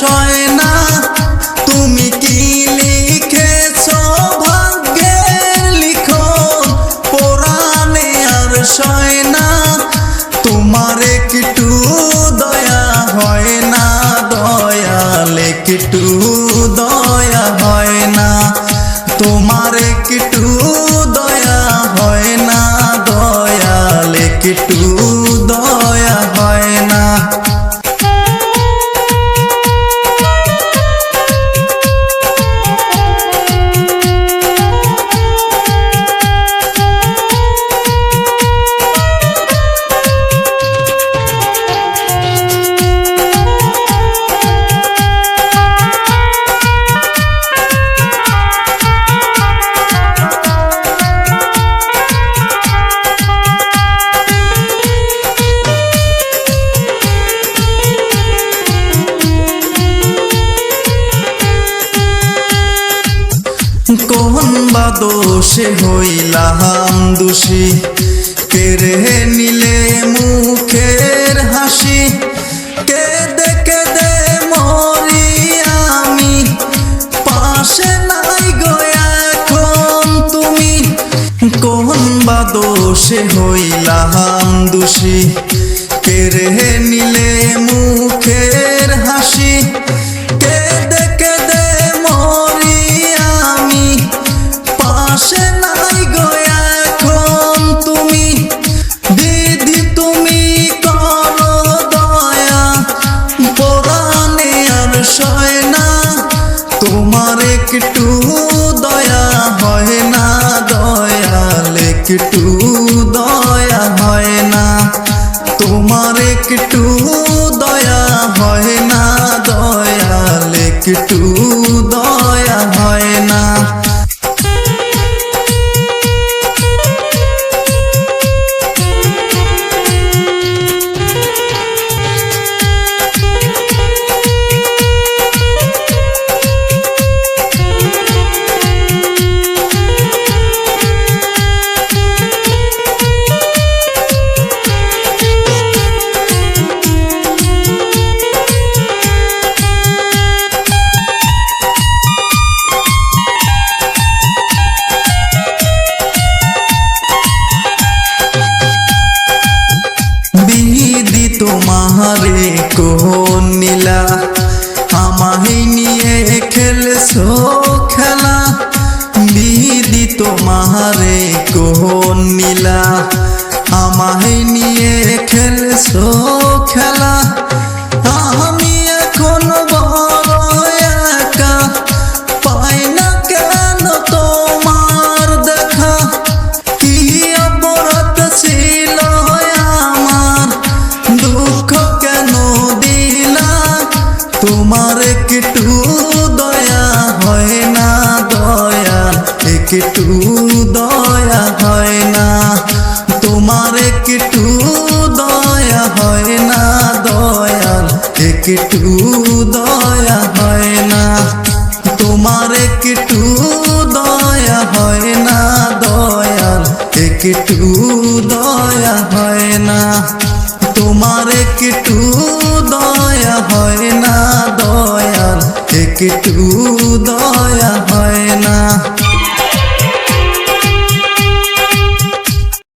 সয় তুমি কি লিখেছ? ভাগ্যে লিখো পুরাণে আর সয় না তোমার একটু দয়া হয় না, দয়াল একটু দয়া হয় না। তোমার একটু দয়া হয় না, দয়াল একটু দয়া হয় না। কোন বা দোষে হইলাম দোষী? কেড়ে নিলে মুখের হাসি। কেঁদে কেঁদে মরি আমি। পাশে নাই গো এখন তুমি। কোন বা দোষে হইলাম দোষী? কেড়ে নিলে মুখের একটু দয়া হয় না তোমার একটু দয়া হয় না দয়াল একটু দয়া খেলছো খেলা। কি অপরাধ ছিল আমার? দুঃখ কেন দিলা? তোমার একটু দয়া হয় না দয়া একটু একটু দয়া হয় না, তোমার একটু দয়া হয় না, দয়াল একটু দয়া হয় না, তোমার একটু দয়া হয় না, দয়াল একটু দয়া হয় না।